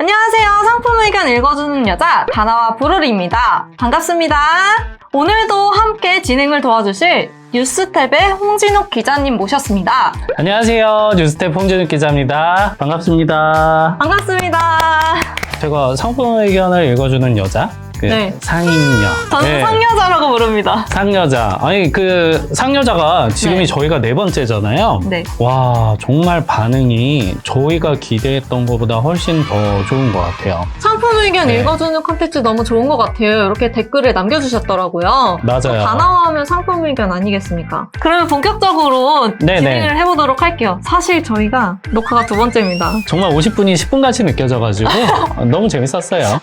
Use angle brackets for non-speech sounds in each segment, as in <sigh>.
안녕하세요. 상품 의견 읽어주는 여자 다나와 부르리입니다. 반갑습니다. 오늘도 함께 진행을 도와주실 뉴스탭의 홍진욱 기자님 모셨습니다. 안녕하세요. 뉴스텝 홍진욱 기자입니다. 반갑습니다. 반갑습니다. 제가 상품 의견을 읽어주는 여자, 그 네. 상인녀. 저는 네, 상여자라고 부릅니다. 상여자. 아니 그 상여자가 지금이 네. 저희가 네 번째잖아요. 네. 와 정말 반응이 저희가 기대했던 것보다 훨씬 더 좋은 것 같아요. 상품 의견 네. 읽어주는 콘텐츠 너무 좋은 것 같아요. 이렇게 댓글을 남겨주셨더라고요. 맞아요. 다나와하면 상품 의견 아니겠습니까? 그러면 본격적으로 네네. 진행을 해보도록 할게요. 사실 저희가 녹화가 두 번째입니다. 정말 50분이 10분같이 느껴져가지고 <laughs> 너무 재밌었어요.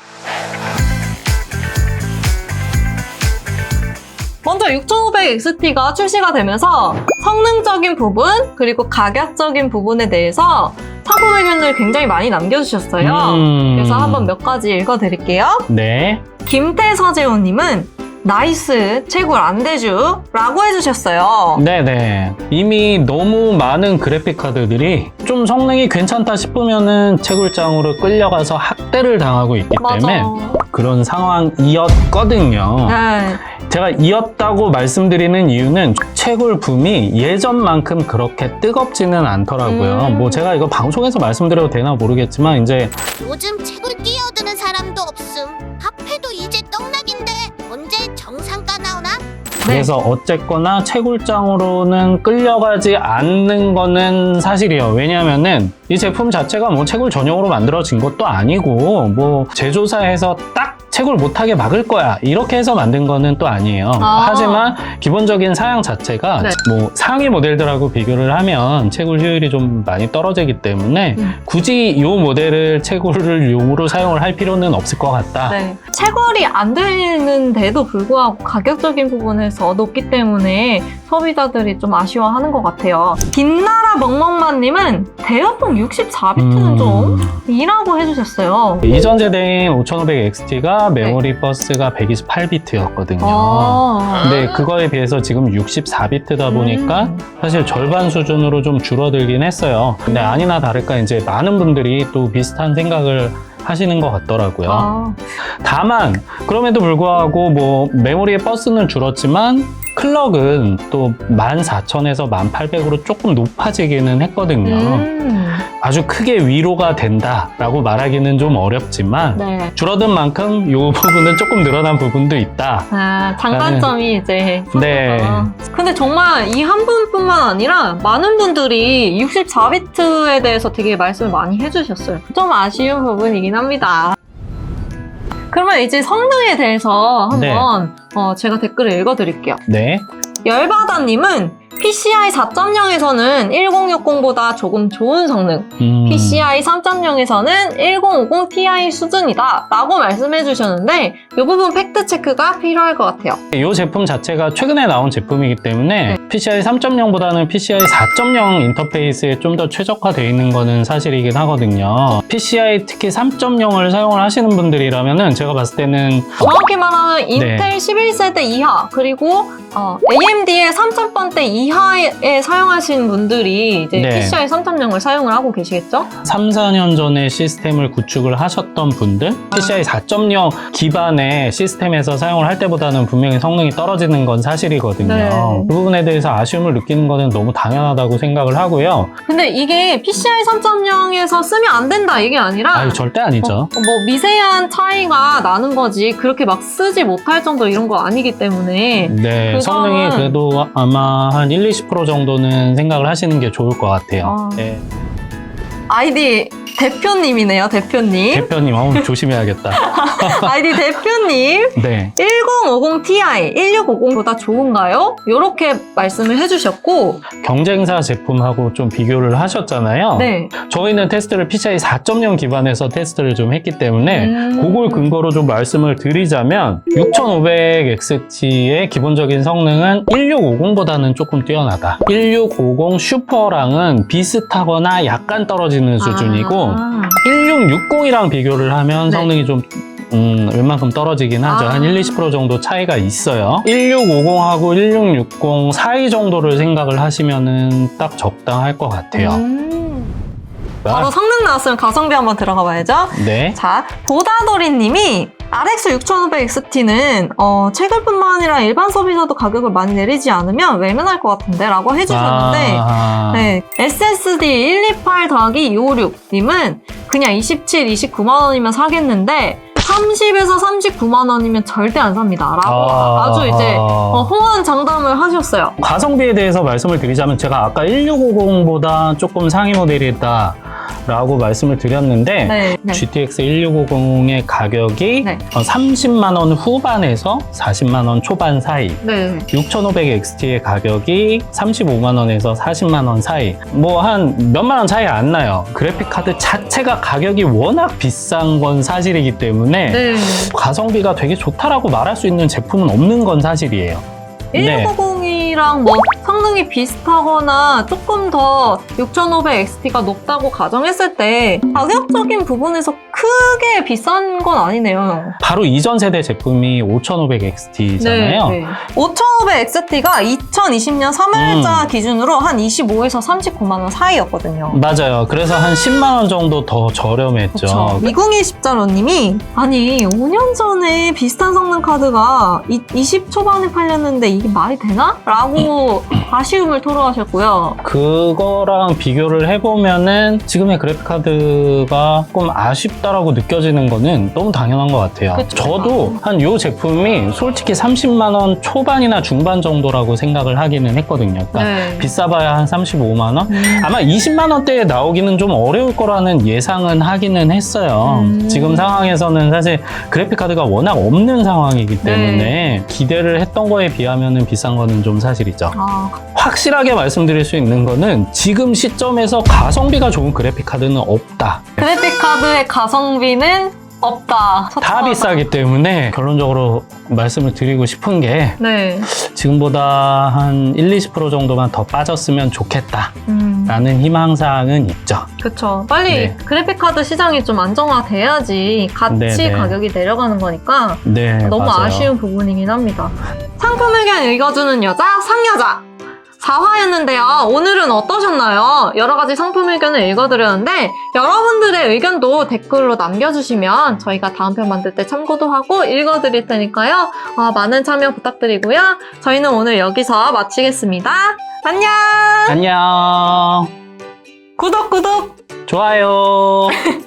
먼저 6500XT가 출시가 되면서 성능적인 부분 그리고 가격적인 부분에 대해서 상품 의견을 굉장히 많이 남겨주셨어요. 음. 그래서 한번 몇 가지 읽어드릴게요. 네. 김태서재호님은 나이스 채굴 안 되죠? 라고 해주셨어요. 네네. 이미 너무 많은 그래픽 카드들이 좀 성능이 괜찮다 싶으면은 채굴장으로 끌려가서 학대를 당하고 있기 때문에 그런 상황이었거든요. 네. 제가 이었다고 말씀드리는 이유는 채굴 붐이 예전만큼 그렇게 뜨겁지는 않더라고요. 음. 뭐 제가 이거 방송에서 말씀드려도 되나 모르겠지만 이제 요즘 책을 끼어드는 사람도 없음. 합해도 이제 떡락인데 언제 정상가 나오나? 그래서 어쨌거나 채굴장으로는 끌려가지 않는 거는 사실이에요. 왜냐하면은 이 제품 자체가 뭐 채굴 전용으로 만들어진 것도 아니고 뭐 제조사에서 딱 채굴 못하게 막을 거야 이렇게 해서 만든 거는 또 아니에요. 아. 하지만 기본적인 사양 자체가 네. 뭐 상위 모델들하고 비교를 하면 채굴 효율이 좀 많이 떨어지기 때문에 음. 굳이 이 모델을 채굴을 용으로 사용을 할 필요는 없을 것 같다. 네. 채굴이 안 되는데도 불구하고 가격적인 부분에서 높기 때문에 소비자들이 좀 아쉬워하는 것 같아요. 빛나라 멍멍만 님은 대역폭 64비트는 음. 좀 이라고 해주셨어요. 이전 세대인 5500XT가 네. 메모리 버스가 128비트였거든요. 아. 근데 그거에 비해서 지금 64비트다 보니까 음. 사실 절반 수준으로 좀 줄어들긴 했어요. 근데 아니나 다를까 이제 많은 분들이 또 비슷한 생각을 하시는 것 같더라고요. 아. 다만 그럼에도 불구하고 뭐 메모리의 버스는 줄었지만 클럭은 또 14,000에서 1,800으로 조금 높아지기는 했거든요. 음. 아주 크게 위로가 된다라고 말하기는 좀 어렵지만 네. 줄어든 만큼 이 부분은 조금 늘어난 부분도 있다. 아, 장단점이 이제. 네. 아, 근데 정말 이 한 분뿐만 아니라 많은 분들이 64비트에 대해서 되게 말씀을 많이 해주셨어요. 좀 아쉬운 부분이긴 합니다. 그러면 이제 성능에 대해서 네. 한번 어, 제가 댓글을 읽어드릴게요. 네. 열바다님은 PCI 4.0에서는 1060보다 조금 좋은 성능, 음, PCI 3.0에서는 1050 Ti 수준이다 라고 말씀해 주셨는데 이 부분 팩트 체크가 필요할 것 같아요. 이 제품 자체가 최근에 나온 제품이기 때문에 네. PCI 3.0보다는 PCI 4.0 인터페이스에 좀 더 최적화되어 있는 거는 사실이긴 하거든요. PCI 특히 3.0을 사용을 하시는 분들이라면은 제가 봤을 때는 정확히 말하면 인텔 네. 11세대 이하 그리고 어, AMD의 3000번대 이하에 사용하시는 분들이 이제 네. PCI 3.0을 사용을 하고 계시겠죠? 3, 4년 전에 시스템을 구축을 하셨던 분들 PCI 4.0 기반의 시스템에서 사용을 할 때보다는 분명히 성능이 떨어지는 건 사실이거든요. 네. 그 부분에 대해서 아쉬움을 느끼는 거는 너무 당연하다고 생각을 하고요. 근데 이게 PCI 3.0에서 쓰면 안 된다 이게 아니라 아유, 절대 아니죠. 어, 뭐 미세한 차이가 나는 거지 그렇게 막 쓰지 못할 정도 이런 거 아니기 때문에 네, 그거는- 성능이 그래도 아마 한 1, 20% 정도는 생각을 하시는 게 좋을 것 같아요. 아. 네. 아이디 대표님이네요 대표님 대표님, 어우, 조심해야겠다. <laughs> 아이디 대표님 네. 1050 Ti 1650보다 좋은가요? 이렇게 말씀을 해주셨고 경쟁사 제품하고 좀 비교를 하셨잖아요. 네 저희는 테스트를 PCI 4.0 기반에서 테스트를 좀 했기 때문에 음. 그걸 근거로 좀 말씀을 드리자면 6500XT의 기본적인 성능은 1650보다는 조금 뛰어나다. 1650 슈퍼랑은 비슷하거나 약간 떨어지는 수준이고 아. 1660이랑 비교를 하면 네. 성능이 좀 음, 웬만큼 떨어지긴 하죠. 아. 한 1, 20% 정도 차이가 있어요. 1650하고 1660 사이 정도를 생각을 하시면은 딱 적당할 것 같아요. 음. 바로 성능 나왔으면 가성비 한번 들어가 봐야죠. 네. 자, 보다더리님이 RX 6500XT는 어, 채굴뿐만 아니라 일반 소비자도 가격을 많이 내리지 않으면 외면할 것 같은데 라고 해주셨는데 아, 네, SSD 128 더하기 256님은 그냥 27, 29만 원이면 사겠는데 30에서 39만 원이면 절대 안 삽니다. 라고 아. 아, 주 이제 어, 호언 장담을 하셨어요. 가성비에 대해서 말씀을 드리자면 제가 아까 1650보다 조금 상위 모델이다 라고 말씀을 드렸는데 네. 네. GTX 1650의 가격이 네. 30만 원 후반에서 40만 원 초반 사이 네. 6500XT의 가격이 35만 원에서 40만 원 사이 뭐 한 몇만 원 차이가 안 나요 그래픽 카드 자체가 가격이 워낙 비싼 건 사실이기 때문에 네. 가성비가 되게 좋다라고 말할 수 있는 제품은 없는 건 사실이에요 네. 1650이랑 뭐 성능이 비슷하거나 조금 더 6500XT가 높다고 가정했을 때 가격적인 부분에서 크게 비싼 건 아니네요. 바로 이전 세대 제품이 5500XT잖아요 5500XT가 2020년 3월자 음. 기준으로 한 25에서 39만 원 사이였거든요. 맞아요 그래서 한 10만 원 정도 더 저렴했죠 그렇죠. 미궁이 십자로님이 아니 5년 전에 비슷한 성능 카드가 이, 20 초반에 팔렸는데 이게 말이 되나? 라고 아쉬움을 토로하셨고요. 그거랑 비교를 해보면은 지금의 그래픽카드가 조금 아쉽다라고 느껴지는 거는 너무 당연한 것 같아요. 그쵸. 저도 한 요 제품이 솔직히 30만원 초반이나 중반 정도라고 생각을 하기는 했거든요. 그러니까 네. 비싸봐야 한 35만원? 음. 아마 20만원대에 나오기는 좀 어려울 거라는 예상은 하기는 했어요. 음. 지금 상황에서는 사실 그래픽카드가 워낙 없는 상황이기 때문에 네. 기대를 했던 거에 비하면 비싼 거는 좀 사실이죠. 아, 확실하게 말씀드릴 수 있는 거는 지금 시점에서 가성비가 좋은 그래픽 카드는 없다. 그래픽 카드의 가성비는 없다. 다 처참하다. 비싸기 때문에 결론적으로 말씀을 드리고 싶은 게 네. 지금보다 한 1, 20% 정도만 더 빠졌으면 좋겠다라는 음. 희망사항은 있죠. 그쵸. 빨리 네. 그래픽 카드 시장이 좀 안정화돼야지 같이 네, 네. 가격이 내려가는 거니까 네, 너무 맞아요. 아쉬운 부분이긴 합니다. 상품 의견 읽어주는 여자, 상여자. 4화였는데요. 오늘은 어떠셨나요? 여러 가지 상품 의견을 읽어드렸는데 여러분들의 의견도 댓글로 남겨주시면 저희가 다음 편 만들 때 참고도 하고 읽어드릴 테니까요. 어, 많은 참여 부탁드리고요. 저희는 오늘 여기서 마치겠습니다. 안녕! 안녕. 구독 구독! 좋아요. <laughs>